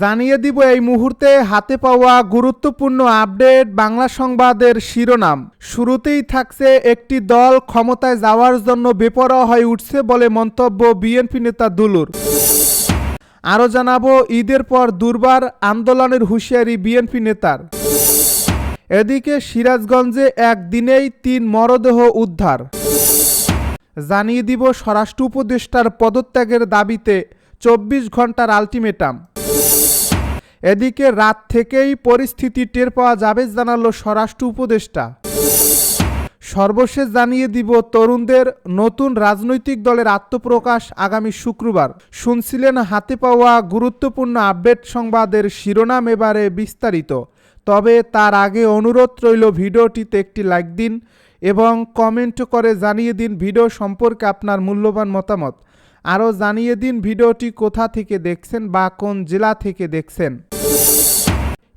জানিয়ে দিব এই মুহূর্তে হাতে পাওয়া গুরুত্বপূর্ণ আপডেট বাংলা সংবাদের শিরোনাম। শুরুতেই থাকছে একটি দল ক্ষমতায় যাওয়ার জন্য বেপরোয়া হয়ে উঠছে বলে মন্তব্য বিএনপি নেতা দুলুর। আরও জানাব, ঈদের পর দুর্বার আন্দোলনের হুঁশিয়ারি বিএনপি নেতার। এদিকে সিরাজগঞ্জে একদিনেই তিন মরদেহ উদ্ধার। জানিয়ে দিব, স্বরাষ্ট্র উপদেষ্টার পদত্যাগের দাবিতে চব্বিশ ঘণ্টার আলটিমেটাম। এদিকে রাত থেকেই পরিস্থিতি টের পাওয়া যাবে জানালো স্বরাষ্ট্র উপদেষ্টা। সর্বশেষ জানিয়ে দিব, তরুণদের নতুন রাজনৈতিক দলের আত্মপ্রকাশ আগামী শুক্রবার। শুনছিলেন হাতে পাওয়া গুরুত্বপূর্ণ আপডেট সংবাদের শিরোনাম এবারে বিস্তারিত। তবে তার আগে অনুরোধ রইল ভিডিওটিতে একটি লাইক দিন এবং কমেন্ট করে জানিয়ে দিন ভিডিও সম্পর্কে আপনার মূল্যবান মতামত। আরও জানিয়ে দিন ভিডিওটি কোথা থেকে দেখছেন বা কোন জেলা থেকে দেখছেন।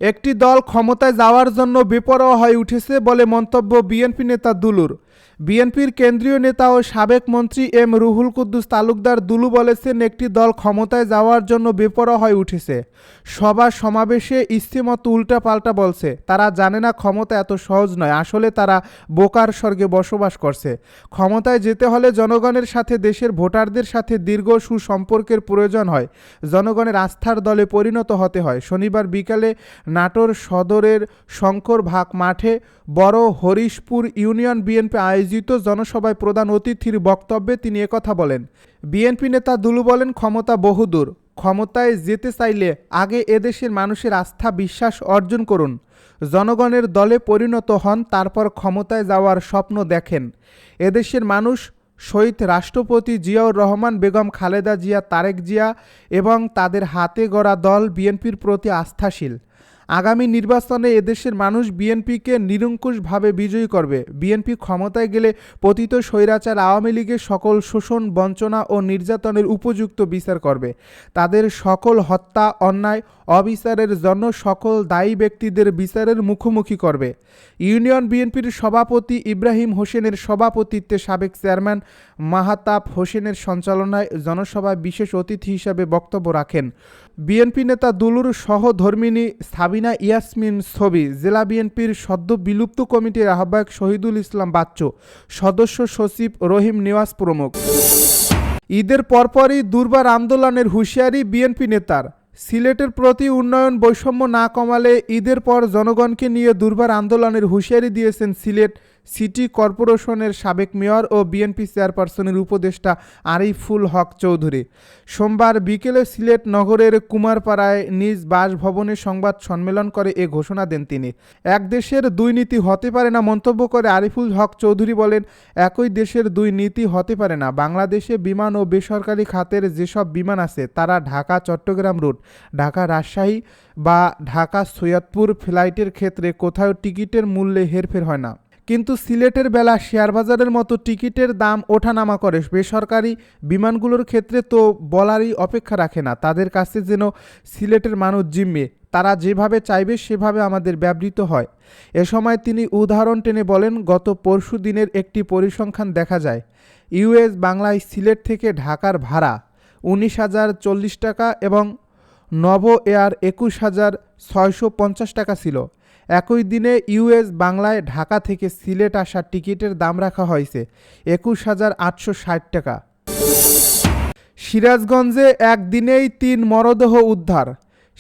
একটি দল ক্ষমতায় যাওয়ার জন্য বেপরোয়া হয়ে উঠেছে বলে মন্তব্য বিএনপি নেতা দুলুর। বিএনপির কেন্দ্রীয় নেতা ও সাবেক মন্ত্রী এম রুহুল কুদ্দুস তালুকদার দুলু বলেছেন, একটি দল ক্ষমতায় যাওয়ার জন্য বেপরোয়া হয়ে উঠেছে। সভা সমাবেশে ইস্তেমতো উল্টাপাল্টা বলছে। তারা জানে না ক্ষমতা এত সহজ নয়। আসলে তারা বোকার স্বর্গে বসবাস করছে। ক্ষমতায় যেতে হলে জনগণের সাথে, দেশের ভোটারদের সাথে দীর্ঘ সুসম্পর্কের প্রয়োজন হয়। জনগণের আস্থার দলে পরিণত হতে হয়। শনিবার বিকালে নাটোর সদরের শঙ্কর ভাগ মাঠে বড় হরিশপুর ইউনিয়ন বিএনপি আয়োজিত জনসভায় প্রধান অতিথির বক্তব্যে তিনি একথা বলেন, বিএনপি নেতা দুলু বলেন, ক্ষমতা বহুদূর। ক্ষমতায় যেতে চাইলে আগে এদেশের মানুষের আস্থা, বিশ্বাস অর্জন করুন। জনগণের দলে পরিণত হন, তারপর ক্ষমতায় যাওয়ার স্বপ্ন দেখেন। এদেশের মানুষ শহীদ রাষ্ট্রপতি জিয়াউর রহমান, বেগম খালেদা জিয়া, তারেক জিয়া এবং তাদের হাতে গড়া দল বিএনপির প্রতি আস্থাশীল। আগামী নির্বাচনে এদেশের মানুষ বিএনপিকে নিরঙ্কুশভাবে বিজয়ী করবে। বিএনপি ক্ষমতায় গেলে পতিত স্বৈরাচার আওয়ামী লীগের সকল শোষণ, বঞ্চনা ও নির্যাতনের উপযুক্ত বিচার করবে। তাদের সকল হত্যা, অন্যায়, অবিচারের জন্য সকল দায়ী ব্যক্তিদের বিচারের মুখোমুখি করবে। ইউনিয়ন বিএনপির সভাপতি ইব্রাহিম হোসেনের সভাপতিত্বে সাবেক চেয়ারম্যান মাহাতাব হোসেনের সঞ্চালনায় জনসভায় বিশেষ অতিথি হিসাবে বক্তব্য রাখেন। বিএনপি নেতা দুলুর সহধর্মিনী সাবিনা ইয়াসমিন ছবি, জেলা বিএনপির সদ্য বিলুপ্ত কমিটির আহ্বায়ক শহীদুল ইসলাম বাচ্চু, সদস্য সচিব রহিম নিওয়াজ প্রমুখ। ঈদের পরপরই দুর্বার আন্দোলনের হুঁশিয়ারি বিএনপি নেতার। সিলেটের প্রতি উন্নয়ন বৈষম্য না কমালে ঈদের পর জনগণকে নিয়ে দুর্বার আন্দোলনের হুঁশিয়ারি দিয়েছেন সিলেট সিটি কর্পোরেশনের সাবেক মেয়র ও বিএনপি চেয়ারপারসনের উপদেষ্টা আরিফুল হক চৌধুরী। সোমবার বিকেলে সিলেট নগরের কুমারপাড়ায় নিজ বাসভবনে সংবাদ সম্মেলন করে এ ঘোষণা দেন তিনি। এক দেশের দুই নীতি হতে পারে না মন্তব্য করে আরিফুল হক চৌধুরী বলেন, একই দেশের দুই নীতি হতে পারে না। বাংলাদেশে বিমান ও বেসরকারি খাতের যেসব বিমান আছে, তারা ঢাকা, চট্টগ্রাম রুট, ঢাকা, রাজশাহী বা ঢাকা, সৈয়দপুর ফ্লাইটের ক্ষেত্রে কোথাও টিকিটের মূল্যে হেরফের হয় না। কিন্তু সিলেটের বেলা শেয়ারবাজারের মতো টিকিটের দাম ওঠানামা করে। বেসরকারি বিমানগুলোর ক্ষেত্রে তো বলারই অপেক্ষা রাখে না। তাদের কাছে যেন সিলেটের মানুষ জিম্মে। তারা যেভাবে চাইবে, সেভাবে আমাদের ব্যবহৃত হয়। এ সময় তিনি উদাহরণ টেনে বলেন, গত পরশু দিনের একটি পরিসংখ্যান দেখা যায়। ইউএস বাংলায় সিলেট থেকে ঢাকার ভাড়া উনিশ হাজার চল্লিশ টাকা এবং নব এয়ার একুশ হাজার ছয়শো পঞ্চাশ টাকা ছিল। একই দিনে ইউএস বাংলায় ঢাকা থেকে সিলেট আসার টিকিটের দাম রাখা হয়েছে একুশ হাজার আটশো ষাট টাকা। সিরাজগঞ্জে একদিনেই তিন মরদেহ উদ্ধার।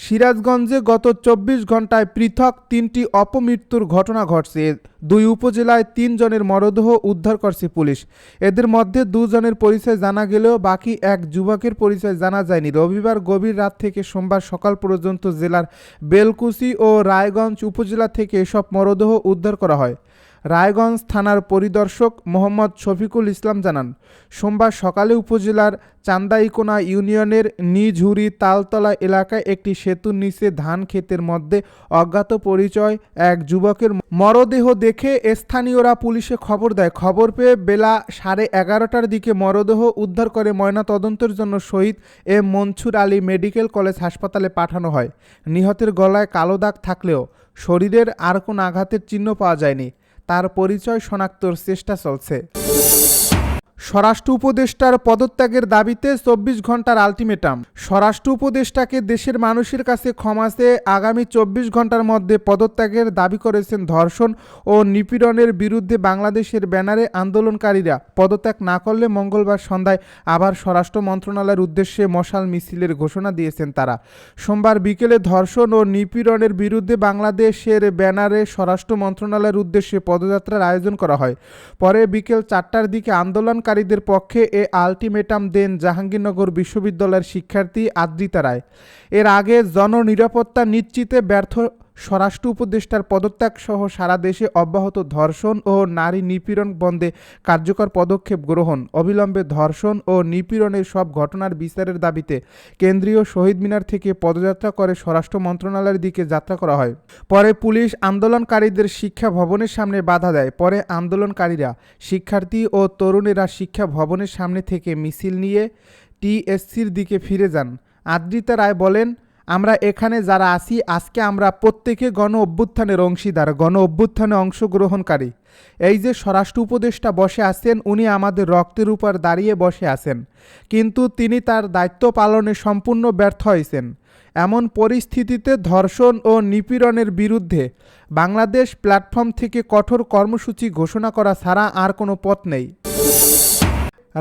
সিরাজগঞ্জে গত চব্বিশ ঘন্টায় পৃথক তিনটি অপমৃত্যুর ঘটনা ঘটছে। দুই উপজেলায় তিনজনের মরদেহ উদ্ধার করছে পুলিশ। এদের মধ্যে দুজনের পরিচয় জানা গেলেও বাকি এক যুবকের পরিচয় জানা যায়নি। রবিবার গভীর রাত থেকে সোমবার সকাল পর্যন্ত জেলার বেলকুচি ও রায়গঞ্জ উপজেলা থেকে এসব মরদেহ উদ্ধার করা হয়। রায়গঞ্জ থানার পরিদর্শক মোহাম্মদ শফিকুল ইসলাম জানান, সোমবার সকালে উপজেলার চান্দাইকোনা ইউনিয়নের নিঝুরি তালতলা এলাকায় একটি সেতুর নিচে ধান ক্ষেতের মধ্যে অজ্ঞাত পরিচয় এক যুবকের মরদেহ দেখে স্থানীয়রা পুলিশে খবর দেয়। খবর পেয়ে বেলা সাড়ে এগারোটার দিকে মরদেহ উদ্ধার করে ময়না তদন্তের জন্য Shaheed M Mansur Ali medical college হাসপাতালে পাঠানো হয়। নিহতের গলায় কালো দাগ থাকলেও শরীরের আর কোনো আঘাতের চিহ্ন পাওয়া যায়নি। তার পরিচয় শনাক্তর চেষ্টা চলছে। স্বরাষ্ট্র উপদেষ্টার পদত্যাগের দাবিতে চব্বিশ ঘণ্টার আলটিমেটাম। স্বরাষ্ট্র উপদেষ্টাকে দেশের মানুষের কাছে ক্ষমা চেয়ে আগামী চব্বিশ ঘণ্টার মধ্যে পদত্যাগের দাবি করেছেন ধর্ষণ ও নিপীড়নের বিরুদ্ধে বাংলাদেশের ব্যানারে আন্দোলনকারীরা। পদত্যাগ না করলে মঙ্গলবার সন্ধ্যায় আবার স্বরাষ্ট্র মন্ত্রণালয়ের উদ্দেশ্যে মশাল মিছিলের ঘোষণা দিয়েছেন তারা। সোমবার বিকেলে ধর্ষণ ও নিপীড়নের বিরুদ্ধে বাংলাদেশের ব্যানারে স্বরাষ্ট্র মন্ত্রণালয়ের উদ্দেশ্যে পদযাত্রার আয়োজন করা হয়। পরে বিকেল চারটার দিকে আন্দোলনকারীদের পক্ষে এ আলটিমেটাম দেন জাহাঙ্গীরনগর বিশ্ববিদ্যালয়ের শিক্ষার্থী আদ্রিতা রায়। এর আগে জননিরাপত্তা নিশ্চিতে ব্যর্থ স্বরাষ্ট্র উপদেষ্টার পদত্যাগ সহ সারা দেশে অব্যাহত ধর্ষণ ও নারী নিপীড়ন বন্ধে কার্যকর পদক্ষেপ গ্রহণ। অবিলম্বে ধর্ষণ ও নিপীড়নের সব ঘটনার বিচারের দাবিতে কেন্দ্রীয় শহীদ মিনার থেকে পদযাত্রা করে স্বরাষ্ট্র মন্ত্রণালয়ের দিকে যাত্রা করা হয়। পরে পুলিশ আন্দোলনকারীদের শিক্ষা ভবনের সামনে বাধা দেয়। পরে আন্দোলনকারীরা শিক্ষার্থী ও তরুণেরা শিক্ষা ভবনের সামনে থেকে মিছিল নিয়ে টিএসসির দিকে ফিরে যান। আদ্রিতা রায় বলেন আমরা এখানে যারা আছি, আজকে আমরা প্রত্যেকে গণ অভ্যুত্থানের অংশীদার, গণ অভ্যুত্থানে অংশগ্রহণকারী। এই যে স্বরাষ্ট্র উপদেষ্টা বসে আছেন, উনি আমাদের রক্তের উপর দাঁড়িয়ে বসে আছেন। কিন্তু তিনি তার দায়িত্ব পালনে সম্পূর্ণ ব্যর্থ হয়েছেন। এমন পরিস্থিতিতে ধর্ষণ ও নিপীড়নের বিরুদ্ধে বাংলাদেশ প্ল্যাটফর্ম থেকে কঠোর কর্মসূচি ঘোষণা করা ছাড়া আর কোনো পথ নেই।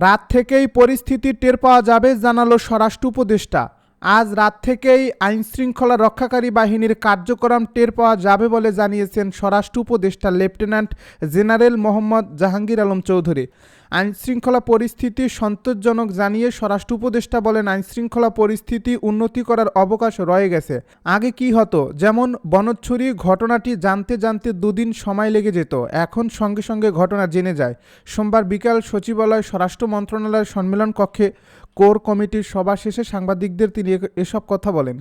রাত থেকেই পরিস্থিতি টের পাওয়া যাবে, জানালো স্বরাষ্ট্র উপদেষ্টা। আজ রাত থেকেই আইনশৃঙ্খলা রক্ষাকারী বাহিনীর কার্যক্রম টের পাওয়া যাবে বলে জানিয়েছেন স্বরাষ্ট্র উপদেষ্টা লেফটেন্যান্ট জেনারেল মোহাম্মদ জাহাঙ্গীর আলম চৌধুরী। আইনশৃঙ্খলা পরিস্থিতি সন্তোষজনক জানিয়ে স্বরাষ্ট্র উপদেষ্টা বলেন, আইনশৃঙ্খলা পরিস্থিতি উন্নতি করার অবকাশ রয়ে গেছে। আগে কি হতো? যেমন বনচ্ছুরি ঘটনাটি জানতে জানতে দুদিন সময় লেগে যেত। এখন সঙ্গে সঙ্গে ঘটনা জেনে যায়। সোমবার বিকাল সচিবালয় স্বরাষ্ট্র মন্ত্রণালয়ের সম্মেলন কক্ষে কোর কমিটির সভা শেষে সাংবাদিকদের তিনি এসব কথা বলেন।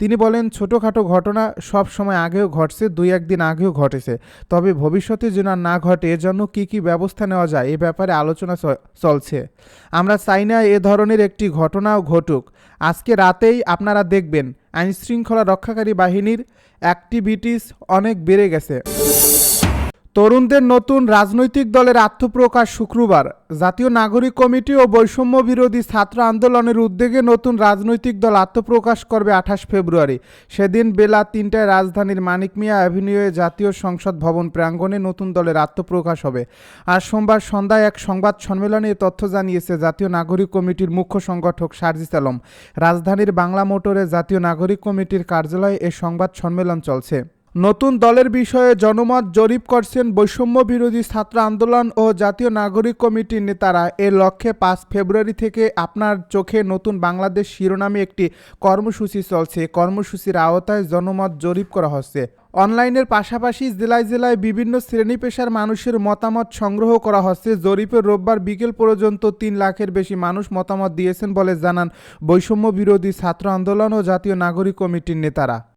তিনি বলেন, ছোটোখাটো ঘটনা সব সময় আগেও ঘটছে, দুই একদিন আগেও ঘটেছে। তবে ভবিষ্যতে যেন না ঘটে এজন্য কী কী ব্যবস্থা নেওয়া যায়, এ ব্যাপারে আলোচনা চলছে। আমরা চাই না এ ধরনের একটি ঘটনাও ঘটুক। আজকে রাতেই আপনারা দেখবেন, আইনশৃঙ্খলা রক্ষাকারী বাহিনীর অ্যাক্টিভিটিস অনেক বেড়ে গেছে। তরুণদের নতুন রাজনৈতিক দলের আত্মপ্রকাশ শুক্রবার। জাতীয় নাগরিক কমিটি ও বৈষম্য বিরোধী ছাত্র আন্দোলনের উদ্যোগে নতুন রাজনৈতিক দল আত্মপ্রকাশ করবে আঠাশ ফেব্রুয়ারি। সেদিন বেলা তিনটায় রাজধানীর মানিক মিয়া অ্যাভিনিউয়ে জাতীয় সংসদ ভবন প্রাঙ্গণে নতুন দলের আত্মপ্রকাশ হবে। আর সোমবার সন্ধ্যায় এক সংবাদ সম্মেলনে এ তথ্য জানিয়েছে জাতীয় নাগরিক কমিটির মুখ্য সংগঠক সার্জিস আলম। রাজধানীর বাংলা মোটরে জাতীয় নাগরিক কমিটির কার্যালয়ে এ সংবাদ সম্মেলন চলছে। নতুন দলের বিষয়ে জনমত জরিপ করছেন বৈষম্য বিরোধী ছাত্র আন্দোলন ও জাতীয় নাগরিক কমিটির নেতারা। এর লক্ষ্যে পাঁচ ফেব্রুয়ারি থেকে আপনার চোখে নতুন বাংলাদেশ শিরোনামে একটি কর্মসূচি চলছে। কর্মসূচির আওতায় জনমত জরিপ করা হচ্ছে। অনলাইনের পাশাপাশি জেলায় জেলায় বিভিন্ন শ্রেণি পেশার মানুষের মতামত সংগ্রহ করা হচ্ছে। জরিপের রোববার বিকেল পর্যন্ত তিন লাখের বেশি মানুষ মতামত দিয়েছেন বলে জানান বৈষম্য বিরোধী ছাত্র আন্দোলন ও জাতীয় নাগরিক কমিটির নেতারা।